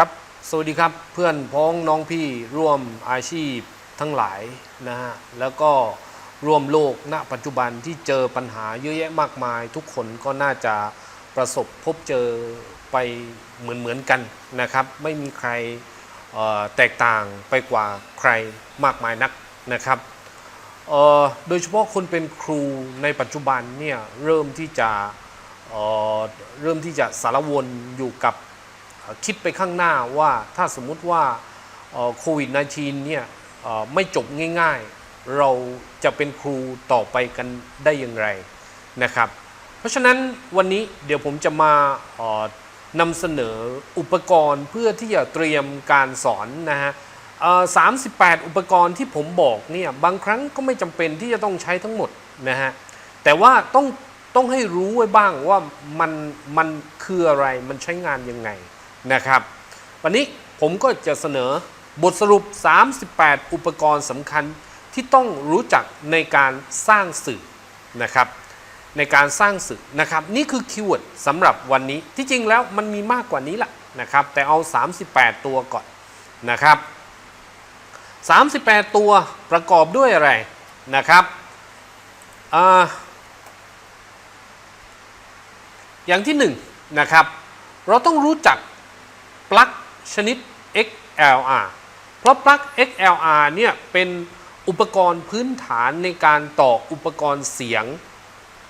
ครับ สวัสดีครับเพื่อนพ้องน้องพี่ร่วมอาชีพทั้งหลายนะฮะแล้วก็ร่วมโลกณปัจจุบันที่เจอปัญหาเยอะแยะมากมาย ทุกคนก็น่าจะประสบพบเจอไปเหมือนเหมือนๆกันนะครับ ไม่มีใครแตกต่างไปกว่าใครมากมายนักนะครับโดยเฉพาะคนเป็นครูในปัจจุบันเนี่ยเริ่มที่จะเเริ่มที่จะสารวนอยู่กับ คิดไปข้างหน้าว่าถ้าสมมุติว่าโควิด -19 เนี่ยเอ่อไม่จบง่ายๆ เราจะเป็นครูต่อไปกันได้อย่างไรนะครับ เพราะฉะนั้นวันนี้เดี๋ยวผมจะมานำเสนออุปกรณ์เพื่อที่จะเตรียมการสอนนะฮะเอ่อ38อุปกรณ์ที่ผมบอกเนี่ยบางครั้งก็ไม่จำเป็นที่จะต้องใช้ทั้งหมดนะฮะแต่ว่าต้องต้องให้รู้ไว้บ้างว่ามันมันคืออะไรมันใช้งานยังไง นะครับ วันนี้ผมก็จะเสนอบทสรุป 38 อุปกรณ์สำคัญที่ต้องรู้จักในการสร้างสื่อนะครับในการสร้างสื่อนะครับนี่คือคีย์เวิร์ดสำหรับวันนี้ที่จริงแล้วมันมีมากกว่านี้แหละนะครับแต่เอา 38 ตัวก่อนนะครับ 38 ตัวประกอบด้วยอะไรนะครับออย่างที่หนึ่งนะครับเราต้องรู้จัก ปลั๊กชนิด XLR เพราะปลั๊ก XLR เนี่ยเป็นอุปกรณ์พื้นฐานในการต่ออุปกรณ์เสียง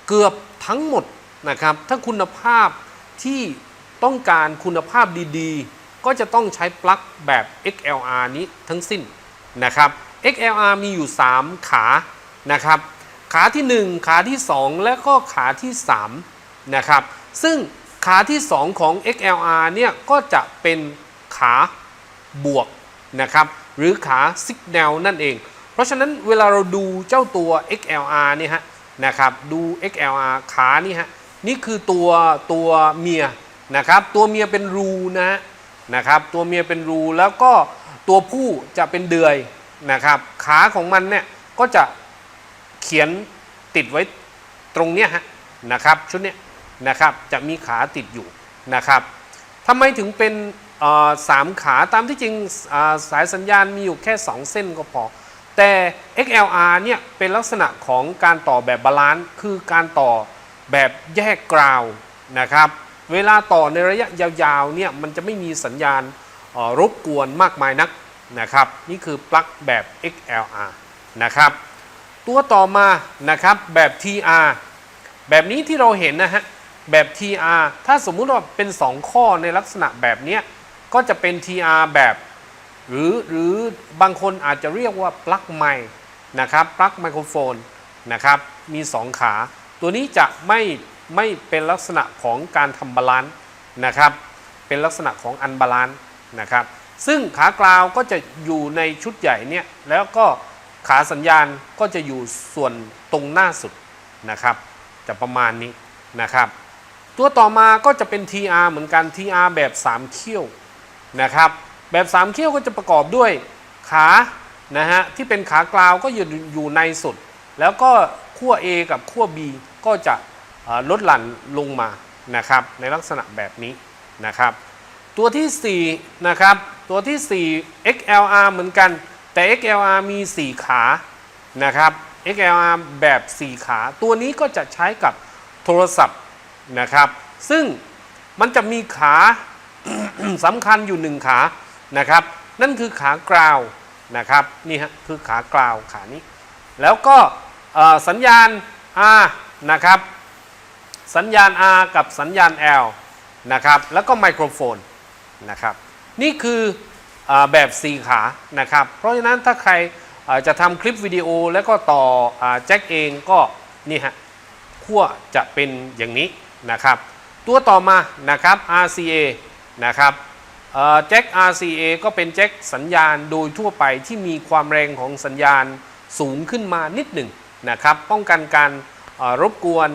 เกือบทั้งหมดนะครับ ถ้าคุณภาพที่ต้องการคุณภาพดีๆ ก็จะต้องใช้ปลั๊กแบบ XLR นี้ทั้งสิ้นนะครับ XLR มีอยู่ 3 ขานะครับ ขาที่ 1 ขาที่ 2 และก็ขาที่3นะครับ ซึ่ง ขาที่ 2 ของ XLR เนี่ยก็จะเป็นขาบวกนะครับหรือขา Signal นั่นเอง เพราะฉะนั้นเวลาเราดูเจ้าตัว XLR เนี่ยฮะนะครับดู XLR ขานี่ฮะนี่คือตัวตัวเมียนะครับตัวเมียเป็นรูนะฮะนะครับตัวเมียเป็นรูแล้วก็ตัวผู้จะเป็นเดือยนะครับขาของมันเนี่ยก็จะเขียนติดไว้ตรงเนี้ยฮะนะครับชุดเนี้ย นะครับจะมีขาติดอยู่นะครับทำไมถึงเป็นสามขาตามที่จริงสายสัญญาณมีอยู่แค่ 2 เส้นก็พอ แต่ XLR เนี่ยเป็นลักษณะของการต่อแบบบาลานซ์คือการต่อแบบแยกกราวนะครับเวลาต่อในระยะยาวๆเนี่ยมันจะไม่มีสัญญาณรบกวนมากมายนักนะครับนี่คือปลั๊กแบบ XLR นะครับตัวต่อมานะครับแบบ TR แบบนี้ที่เราเห็นนะฮะ แบบ TR ถ้าสมมุติว่าเป็น 2 ข้อในลักษณะแบบนี้ก็จะเป็น TR แบบ หรือหรือบางคนอาจจะเรียกว่าปลั๊กไมค์นะครับปลั๊กไมโครโฟนนะครับมี 2 ขา ตัวนี้จะไม่ไม่เป็นลักษณะของการทำบาลานซ์นะครับ เป็นลักษณะของอันบาลานซ์นะครับ ซึ่งขากราวก็จะอยู่ในชุดใหญ่เนี่ยแล้วก็ขาสัญญาณก็จะอยู่ส่วนตรงหน้าสุดนะครับ จะประมาณนี้นะครับ ตัวต่อมาก็จะเป็น TR เหมือนกัน TR แบบ 3 เขี้ยวนะครับ แบบ 3 เขี้ยวก็จะประกอบด้วยขานะฮะที่เป็นขากราวก็อยู่อยู่ในสุด แล้วก็ขั้ว A กับขั้ว B ก็จะลดหลั่นลงมานะครับในลักษณะแบบนี้นะครับ ตัวที่4นะครับตัวที่ 4 XLR เหมือนกัน แต่ XLR มี 4 ขานะครับ XLR แบบ 4 ขา ตัวนี้ก็จะใช้กับโทรศัพท์ นะครับ ซึ่งมันจะมีขาสำคัญอยู่หนึ่งขานะครับ นั่นคือขากราวนะครับนี่ฮะคือขากราวขานี้ แล้วก็สัญญาณ R นะครับ สัญญาณ R กับสัญญาณ L นะครับ แล้วก็ไมโครโฟนนะครับ นี่คืออแบบ4ขานะครับ เพราะฉะนั้นถ้าใครจะทำคลิปวิดีโอแล้วก็ต่ออแจ็คเองก็นี่ฮะขั้วจะเป็นอย่างนี้ นะครับ ตัวต่อมานะครับ RCA นะครับแจ็ค RCA ก็เป็นแจ็คสัญญาณโดยทั่วไปที่มีความแรงของสัญญาณสูงขึ้นมานิดหนึ่งนะครับ ป้องกันการรบกวน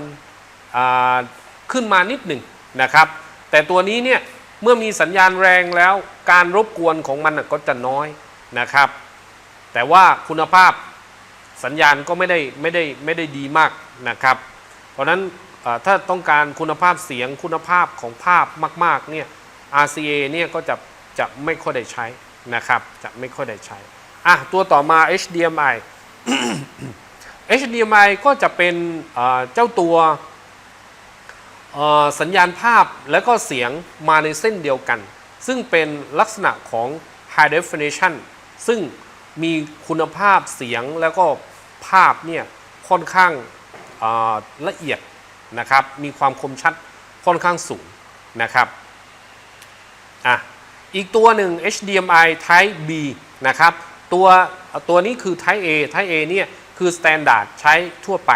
ขึ้นมานิดหนึ่งนะครับ แต่ตัวนี้เนี่ยเมื่อมีสัญญาณแรงแล้วการรบกวนของมันก็จะน้อยนะครับ แต่ว่าคุณภาพสัญญาณก็ไม่ได้ไม่ได้ไม่ได้ดีมากนะครับ เพราะนั้น ถ้าต้องการคุณภาพเสียงคุณภาพของภาพมากๆเนี่ย RCA เนี่ยก็จะจะไม่ค่อยได้ใช้นะครับจะไม่ค่อยได้ใช้อะตัวต่อมา HDMI HDMI ก็จะเป็นเจ้าตัวสัญญาณภาพและก็เสียงมาในเส้นเดียวกัน ซึ่งเป็นลักษณะของ High Definition ซึ่งมีคุณภาพเสียงแล้วก็ภาพเนี่ยค่อนข้างละเอียด นะครับมีความคมชัดค่อนข้างสูงนะครับอะอีกตัวหนึ่ง HDMI Type B นะครับตัวตัวนี้คือ Type A Type A เนี่ยคือ Standard ใช้ทั่วไป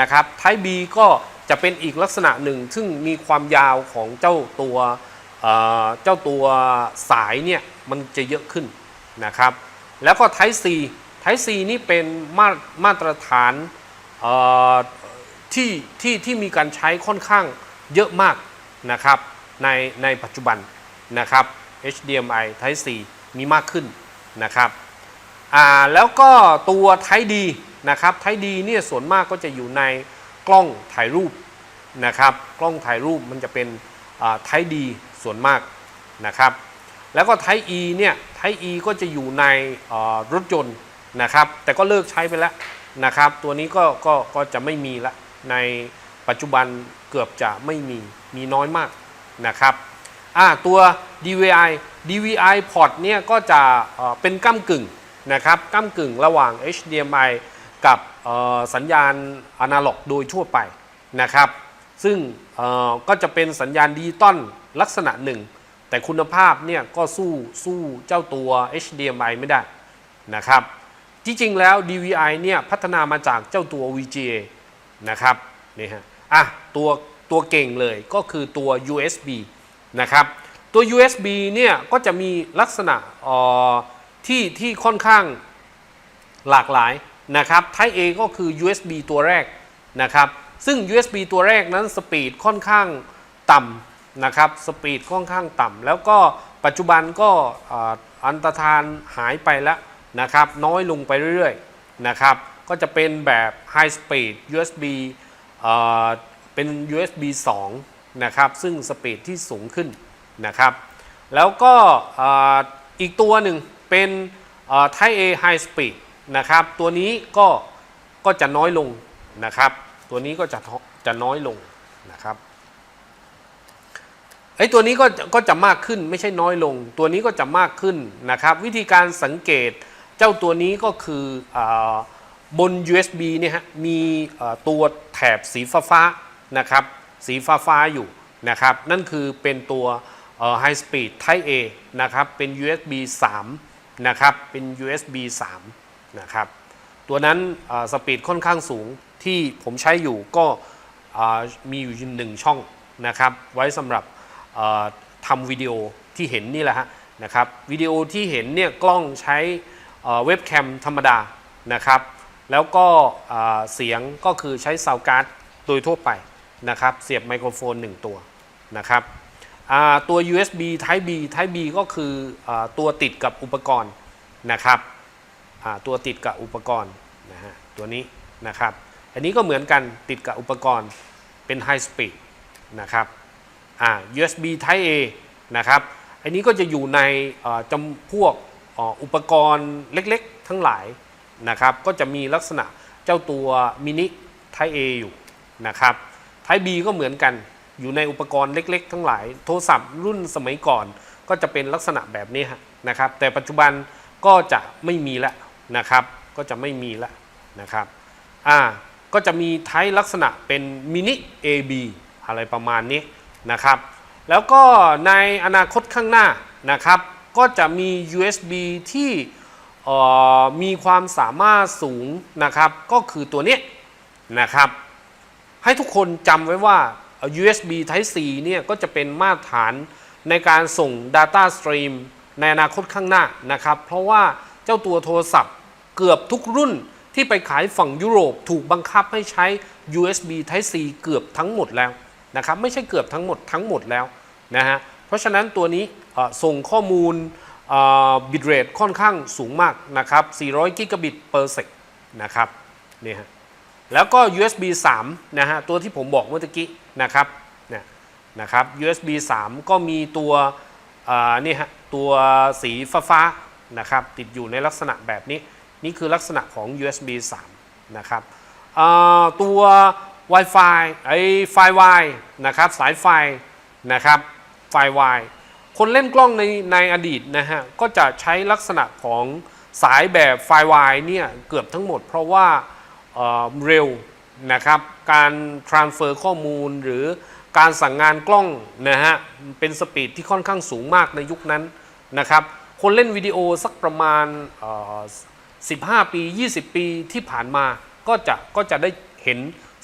นะครับ Type B ก็จะเป็นอีกลักษณะหนึ่ง ซึ่งมีความยาวของเจ้าตัวเจ้าตัวสายเนี่ยมันจะเยอะขึ้นนะครับ แล้วก็ Type C Type C นี่เป็นมามาตรฐานเที่ที่ที่มีการใช้ค่อนข้างเยอะมากนะครับในในปัจจุบันนะครับ HDMI Type C มีมากขึ้นนะครับอ่าแล้วก็ตัว Type D นะครับ Type D เนี่ยส่วนมากก็จะอยู่ในกล้องถ่ายรูปนะครับกล้องถ่ายรูปมันจะเป็นอ่า Type D ส่วนมากนะครับแล้วก็ Type E เนี่ย Type E ก็จะอยู่ในอ่ารถยนต์นะครับแต่ก็เลิกใช้ไปแล้วนะครับตัวนี้ก็ก็ก็จะไม่มีละ ในปัจจุบันเกือบจะไม่มีมีน้อยมากนะครับอ่าตัว DVI DVI port เนี่ยก็จะเเป็นก้ากึ่งนะครับก้ากึ่งระหว่าง HDMI กับสัญญาณอนาล็อกโดยทั่วไปนะครับ ซึ่งก็จะเป็นสัญญาณดิจิตอลลักษณะหนึ่ง แต่คุณภาพเนี่ยก็สู้สู้เจ้าตัว HDMI ไม่ได้นะครับ ที่จริงแล้ว DVI เนี่ยพัฒนามาจากเจ้าตัว VGA นะครับนี่ฮะอะตัวตัวเก่งเลยก็คือตัว USB นะครับตัว USB เนี่ยก็จะมีลักษณะอ่อที่ที่ค่อนข้างหลากหลายนะครับ Type A ก็คือ USB ตัวแรกนะครับ ซึ่ง USB ตัวแรกนั้นสปีดค่อนข้างต่ำนะครับสปีดค่อนข้างต่ำแล้วก็ปัจจุบันก็อันตรธานหายไปแล้วนะครับ น้อยลงไปเรื่อยๆนะครับ ก็จะเป็นแบบ High Speed USB เอ่อเป็น USB 2 นะครับ ซึ่งสปีดที่สูงขึ้นนะครับ แล้วก็อีกตัวหนึ่งเป็นเอ่อ Type A High Speed นะครับ ตัวนี้ก็ก็จะน้อยลงนะครับ ตัวนี้ก็จะจะน้อยลงนะครับไอ้ตัวนี้ก็ก็จะมากขึ้นไม่ใช่น้อยลง ตัวนี้ก็จะมากขึ้นนะครับ วิธีการสังเกตเจ้าตัวนี้ก็คืออ บน USB เนี่ยฮะมีตัวแถบสีฟ้าฟ้าๆนะครับสีฟ้าฟ้าๆอยู่นะครับนั่นคือเป็นตัว High Speed Type A นะครับเป็น USB 3นะครับเป็น USB 3นะครับตัวนั้นสปีดค่อนข้างสูงที่ผมใช้อยู่ก็มีอยู่หนึ่งช่องนะครับไว้สำหรับทำวิดีโอที่เห็นนี่แหละฮะนะครับวิดีโอที่เห็นเนี่ยกล้องใช้เว็บแคมธรรมดานะครับ แล้วก็เสียงก็คือใช้ซาวการ์ดโดยทั่วไปนะครับ เสียบไมโครโฟน 1 ตัวนะครับตัว USB Type B Type B ก็คืออตัวติดกับอุปกรณ์นะครับตัวติดกับอุปกรณ์นะฮะตัวนี้นะครับ อันนี้ก็เหมือนกันติดกับอุปกรณ์เป็น High Speed นะครับ USB Type A นะครับ อันนี้ก็จะอยู่ในจำพวกออุปกรณ์เล็กๆ ทั้งหลาย นะครับ ก็จะมีลักษณะเจ้าตัวมินิ Type A อยู่นะครับ Type B ก็เหมือนกันอยู่ในอุปกรณ์เล็ก ๆ ทั้งหลายโทรศัพท์รุ่นสมัยก่อนก็จะเป็นลักษณะแบบนี้นะครับ แต่ปัจจุบันก็จะไม่มีแล้วนะครับ ก็จะไม่มีแล้วนะครับอ่าก็จะมีไทป์ลักษณะเป็นมินิ AB อะไรประมาณนี้นะครับ แล้วก็ในอนาคตข้างหน้านะครับ ก็จะมี USB ที่ มีความสามารถสูงนะครับก็คือตัวนี้นะครับ ให้ทุกคนจำไว้ว่า USB Type C เนี่ยก็จะเป็นมาตรฐานในการส่ง Data Stream ในอนาคตข้างหน้านะครับ เพราะว่าเจ้าตัวโทรศัพท์เกือบทุกรุ่นที่ไปขายฝั่งยุโรปถูกบังคับให้ใช้ USB Type C เกือบทั้งหมดแล้วนะครับ ไม่ใช่เกือบทั้งหมดทั้งหมดแล้วนะฮะเพราะฉะนั้นตัวนี้ส่งข้อมูล บิตเรทค่อนข้างสูงมากนะครับ 400 กิกะบิต per sec นะครับนี่ฮะแล้วก็ USB 3 นะฮะ ตัวที่ผมบอกเมื่อกี้นะครับเนี่ยนะครับ USB 3 ก็มีตัวนี่ฮะตัวสีฟ้าๆนะครับติดอยู่ในลักษณะแบบนี้ นี่คือลักษณะของ USB 3 นะครับตัว Wi-Fi ไอ้ไฟ Wi นะครับสายไฟนะครับไฟ Wi คนเล่นกล้องในในอดีตนะฮะก็จะใช้ลักษณะของสายแบบไฟ Wi เนี่ยเกือบทั้งหมด เพราะว่าเเร็วนะครับการ transfer ข้อมูลหรือการสั่งงานกล้องนะฮะเป็นสปีดที่ค่อนข้างสูงมากในยุคนั้นนะครับคนเล่นวิดีโอสักประมาณ 15 ปี 20 ปีที่ผ่านมาก็จะก็จะได้เห็น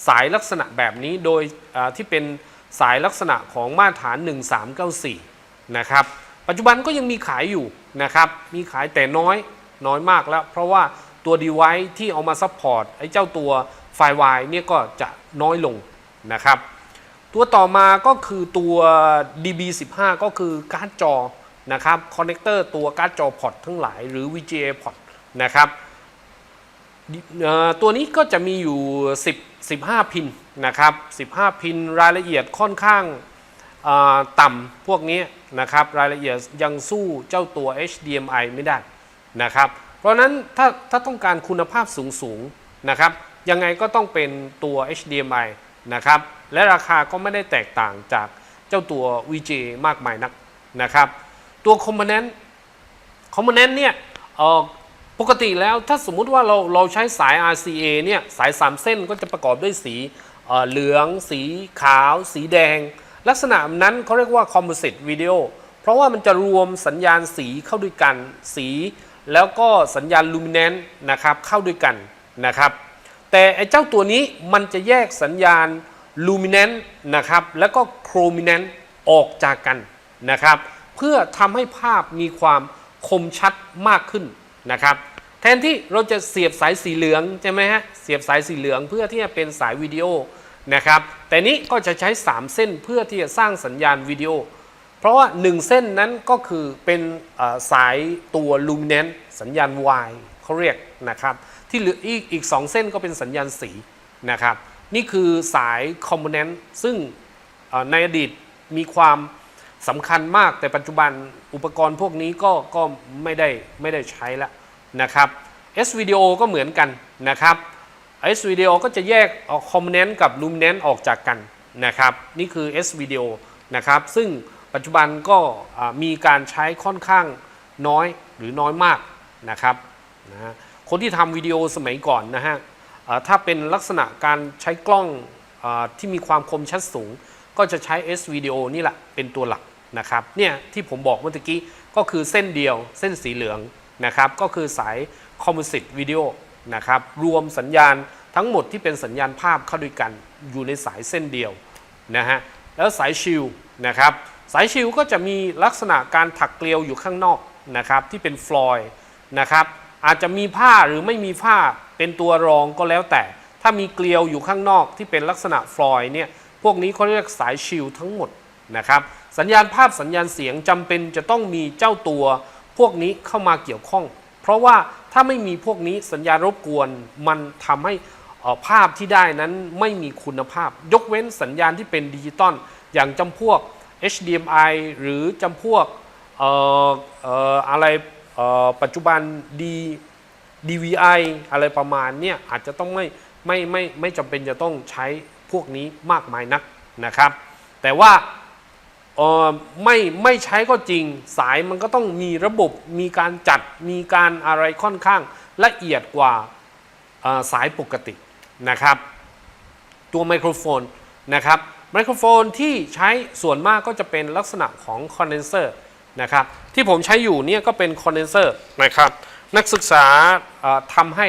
สายลักษณะแบบนี้โดยที่เป็นสายลักษณะของมาตรฐาน 1394 นะครับ ปัจจุบันก็ยังมีขายอยู่นะครับ มีขายแต่น้อยน้อยมากแล้ว เพราะว่าตัว device ที่เอามาซัพพอร์ตไอ้เจ้าตัวไฟ Wi เนี่ยก็จะน้อยลงนะครับ ตัวต่อมาก็คือตัว DB15 ก็คือการ์ดจอนะครับคอนเนคเตอร์ตัวการ์ดจอพอร์ตทั้งหลายหรือ VGA พอร์ตนะครับตัวนี้ก็จะมีอยู่ 10 15 พินนะครับ 15 พินรายละเอียดค่อนข้าง ต่ำพวกนี้นะครับรายละเอียดยังสู้เจ้าตัว HDMI ไม่ได้นะครับเพราะนั้นถ้าถ้าต้องการคุณภาพสูงๆนะครับยังไงก็ต้องเป็นตัว HDMI นะครับและราคาก็ไม่ได้แตกต่างจากเจ้าตัว VGA มากมายนักนะครับตัว Component Component เนี่ยปกติแล้วถ้าสมมุติว่าเราเราใช้สาย RCA เนี่ยสาย 3 เส้นก็จะประกอบด้วยสีเหลือง สีขาว สีแดง ลักษณะนั้นเขาเรียกว่า Composite Video เพราะว่ามันจะรวมสัญญาณสีเข้าด้วยกันสี แล้วก็สัญญาณ Luminance นะครับเข้าด้วยกันนะครับ แต่ไอ้เจ้าตัวนี้มันจะแยกสัญญาณ Luminance นะครับแล้วก็ Chrominance ออกจากกันนะครับ เพื่อทำให้ภาพมีความคมชัดมากขึ้นนะครับแทนที่เราจะเสียบสายสีเหลืองใช่ไหมฮะเสียบสายสีเหลืองเพื่อที่จะเป็นสายวิดีโอ นะครับ แต่นี้ก็จะใช้ 3 เส้นเพื่อที่จะสร้างสัญญาณวิดีโอ เพราะว่า 1 เส้นนั้นก็คือเป็นสายตัว Luminance สัญญาณ Y เขาเรียกนะครับ ที่เหลืออีกอีก 2 เส้นก็เป็นสัญญาณสีนะครับ นี่คือสาย Component ซึ่งในอดีตมีความสำคัญมากแต่ปัจจุบันอุปกรณ์พวกนี้ก็ก็ไม่ได้ไม่ได้ใช้แล้วนะครับ S Video ก็เหมือนกันนะครับ S Video ก็จะแยกเอา Component กับ Luminance ออกจากกันนะครับ นี่คือ S Video นะครับ ซึ่งปัจจุบันก็มีการใช้ค่อนข้างน้อยหรือน้อยมากนะครับนะคนที่ทำวิดีโอสมัยก่อนนะฮะถ้าเป็นลักษณะการใช้กล้องอที่มีความคมชัดสูง ก็จะใช้ S Video นี่แหละเป็นตัวหลักนะครับ เนี่ยที่ผมบอกเมื่อกี้ก็คือเส้นเดียวเส้นสีเหลืองนะครับ ก็คือสาย Composite Video นะครับ รวมสัญญาณทั้งหมดที่เป็นสัญญาณภาพเข้าด้วยกันอยู่ในสายเส้นเดียวนะฮะแล้วสายชิลนะครับสายชิลก็จะมีลักษณะการถักเกลียวอยู่ข้างนอกนะครับที่เป็นฟลอยนะครับอาจจะมีผ้าหรือไม่มีผ้าเป็นตัวรองก็แล้วแต่ ถ้ามีเกลียวอยู่ข้างนอกที่เป็นลักษณะฟลอยเนี่ยพวกนี้เขาเรียกสายชิลทั้งหมดนะครับสัญญาณภาพสัญญาณเสียงจำเป็นจะต้องมีเจ้าตัว พวกนี้เข้ามาเกี่ยวข้อง เพราะว่าถ้าไม่มีพวกนี้สัญญาณรบกวนมันทำให้ภาพที่ได้นั้นไม่มีคุณภาพ ยกเว้นสัญญาณที่เป็นดิจิตอลอย่างจำพวก HDMI หรือจำพวกอออะไรปัจจุบัน D DVI อะไรประมาณเนี่ยอาจจะต้องไม่ไม่ไม่ไม่จำเป็นจะต้องใช้พวกนี้มากมายนักนะครับ แต่ว่า เออไม่ไม่ใช้ก็จริง สายมันก็ต้องมีระบบมีการจัดมีการอะไรค่อนข้างละเอียดกว่าสายปกตินะครับ ตัวไมโครโฟนนะครับไมโครโฟนที่ใช้ส่วนมากก็จะเป็นลักษณะของคอนเดนเซอร์นะครับที่ผมใช้อยู่เนี่ยก็เป็นคอนเดนเซอร์นะครับนักศึกษาทำให้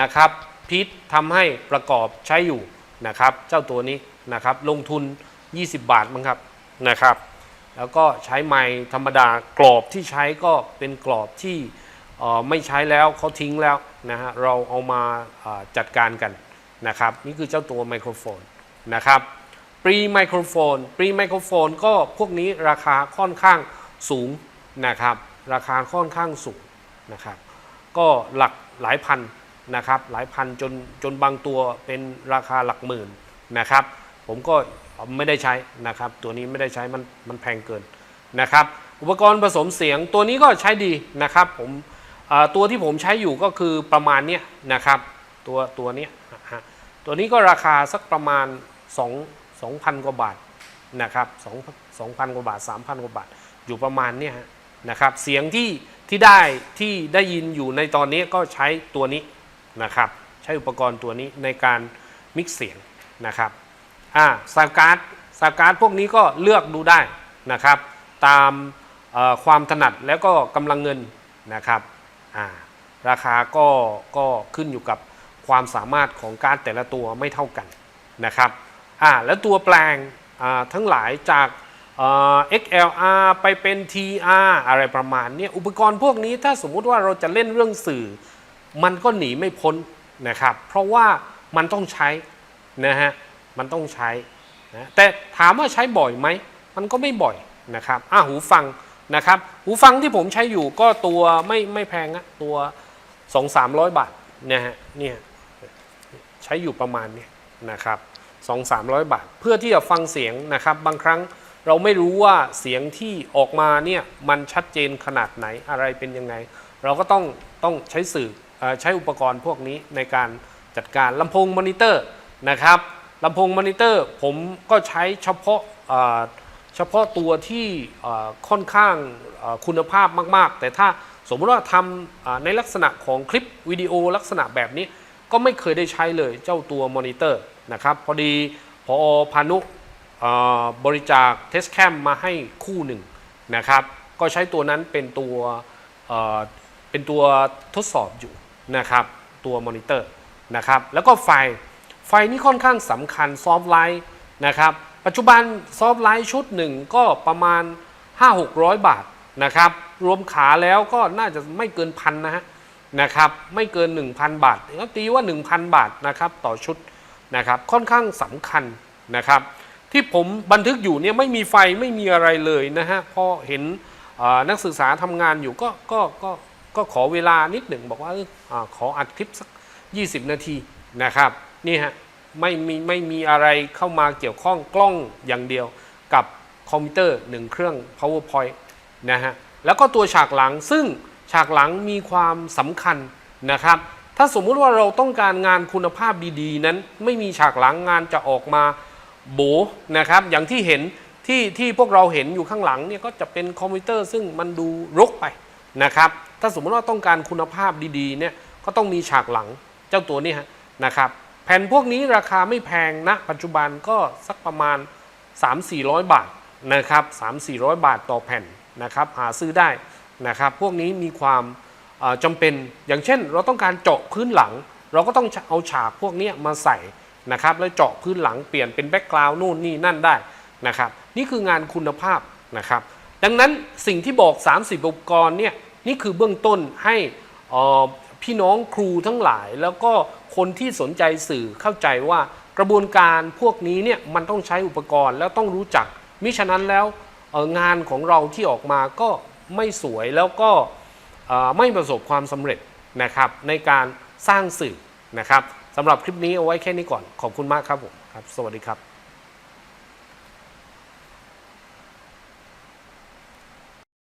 นะครับพีททำให้ประกอบใช้อยู่นะครับ เจ้าตัวนี้นะครับลงทุน 20 บาทมั้งครับ นะครับ แล้วก็ใช้ไม้ธรรมดากรอบที่ใช้ก็เป็นกรอบที่ไม่ใช้แล้วเขาทิ้งแล้วนะฮะเราเอามาจัดการกันนะครับนี่คือเจ้าตัวไมโครโฟนนะครับปรีไมโครโฟนปรีไมโครโฟนก็พวกนี้ราคาค่อนข้างสูงนะครับ ราคาค่อนข้างสูงนะครับ ก็หลักหลายพันนะครับ หลายพันจนจนบางตัวเป็นราคาหลักหมื่นนะครับ ผมก็ ไม่ได้ใช้นะครับ ตัวนี้ไม่ได้ใช้มันมันแพงเกินนะครับ อุปกรณ์ผสมเสียงตัวนี้ก็ใช้ดีนะครับ ผมตัวที่ผมใช้อยู่ก็คือประมาณเนี้ยนะครับ ตัวตัวเนี้ยตัวนี้ก็ราคาสักประมาณ 2 2,000 กว่าบาทนะครับ2 2,000 กว่าบาท 3,000 กว่าบาท อยู่ประมาณเนี้ยนะครับ เสียงที่ที่ได้ที่ได้ยินอยู่ในตอนนี้ก็ใช้ตัวนี้นะครับ ใช้อุปกรณ์ตัวนี้ในการมิกซ์เสียงนะครับ อ่าสายการ์ดสายการ์ดพวกนี้ก็เลือกดูได้นะครับ ตามความถนัดแล้วก็กำลังเงินนะครับอ่าราคาก็ก็ขึ้นอยู่กับความสามารถของการแต่ละตัวไม่เท่ากันนะครับอ่าแล้วตัวแปลงอ่าทั้งหลายจากเอ่อ XLR ไปเป็น TR อะไรประมาณเนี้ยอุปกรณ์พวกนี้ถ้าสมมุติว่าเราจะเล่นเรื่องสื่อ มันก็หนีไม่พ้นนะครับ เพราะว่ามันต้องใช้นะฮะ มันต้องใช้นะแต่ถามว่าใช้บ่อยไหม มันก็ไม่บ่อยนะครับอะหูฟังนะครับ หูฟังที่ผมใช้อยู่ก็ตัวไม่ไม่แพงนะตัว 2 3 0 0 บาทนะฮะเนี่ยใช้อยู่ประมาณเนี้นะครับ2 3 0 0 บาท เพื่อที่จะฟังเสียงนะครับ บางครั้งเราไม่รู้ว่าเสียงที่ออกมาเนี่ยมันชัดเจนขนาดไหนอะไรเป็นยังไง เราก็ต้องต้องใช้สื่ออใช้อุปกรณ์พวกนี้ในการจัดการลำโพงมอนิเตอร์นะครับ ลำโพงมอนิเตอร์ผมก็ใช้เฉพาะเฉพาะตัวที่ค่อนข้างคุณภาพมาก ๆ แต่ถ้าสมมติว่าทำในลักษณะของคลิปวิดีโอลักษณะแบบนี้ ก็ไม่เคยได้ใช้เลยเจ้าตัวมอนิเตอร์นะครับ พอดีพอพานุบริจาคเทสแคมมาให้คู่หนึ่งนะครับ ก็ใช้ตัวนั้นเป็นตัวเอ่อเป็นตัวทดสอบอยู่นะครับ ตัวมอนิเตอร์นะครับ แล้วก็ไฟ ไฟนี่ค่อนข้างสำคัญซอฟไลท์นะครับปัจจุบันซอฟไลท์ชุดหนึ่งก็ประมาณ 5-600 บาทนะครับรวมขาแล้วก็น่าจะไม่เกินพันนะฮะนะครับไม่เกิน 1,000 บาทก็ตีว่า 1,000 บาทนะครับต่อชุดนะครับค่อนข้างสำคัญนะครับที่ผมบันทึกอยู่เนี่ยไม่มีไฟไม่มีอะไรเลยนะฮะพอเห็นนักศึกษาทำงานอยู่ก็ก็ก็ก็ขอเวลานิดหนึ่งบอกว่าออขออัดคลิปสัก 20 นาทีนะครับ นี่ฮะไม่มีไม่มีอะไรเข้ามาเกี่ยวข้องกล้องอย่างเดียวกับคอมพิวเตอร์หนึ่งเครื่อง powerpoint นะฮะแล้วก็ตัวฉากหลังซึ่งฉากหลังมีความสำคัญนะครับ ถ้าสมมุติว่าเราต้องการงานคุณภาพดีๆ นั้นไม่มีฉากหลังงานจะออกมาโบนะครับ อย่างที่เห็นที่ที่พวกเราเห็นอยู่ข้างหลังเนี่ยก็จะเป็นคอมพิวเตอร์ซึ่งมันดูรกไปนะครับ ถ้าสมมติว่าต้องการคุณภาพดีๆเนี่ยก็ต้องมีฉากหลังเจ้าตัวนี้ฮะนะครับ แผ่นพวกนี้ราคาไม่แพงนะปัจจุบันก็สักประมาณ 3-400 บาทนะครับ3-400 บาทต่อแผ่นนะครับหาซื้อได้นะครับพวกนี้มีความเอ่อจำเป็นอย่างเช่น เราต้องการเจาะพื้นหลัง เราก็ต้องเอาฉากพวกนี้มาใส่นะครับแล้วเจาะพื้นหลังเปลี่ยนเป็นแบ็กกราวน์นู่นนี่นั่นได้นะครับนี่คืองานคุณภาพนะครับดังนั้นสิ่งที่บอก 30 อุปกรณ์เนี่ยนี่คือเบื้องต้นให้พี่น้องครูทั้งหลายแล้วก็ คนที่สนใจสื่อเข้าใจว่ากระบวนการพวกนี้เนี่ยมันต้องใช้อุปกรณ์แล้วต้องรู้จัก มิฉะนั้นแล้วงานของเราที่ออกมาก็ไม่สวยแล้วก็ไม่ประสบความสำเร็จนะครับ ในการสร้างสื่อนะครับสำหรับคลิปนี้เอาไว้แค่นี้ก่อนขอบคุณมากครับผมครับ สวัสดีครับ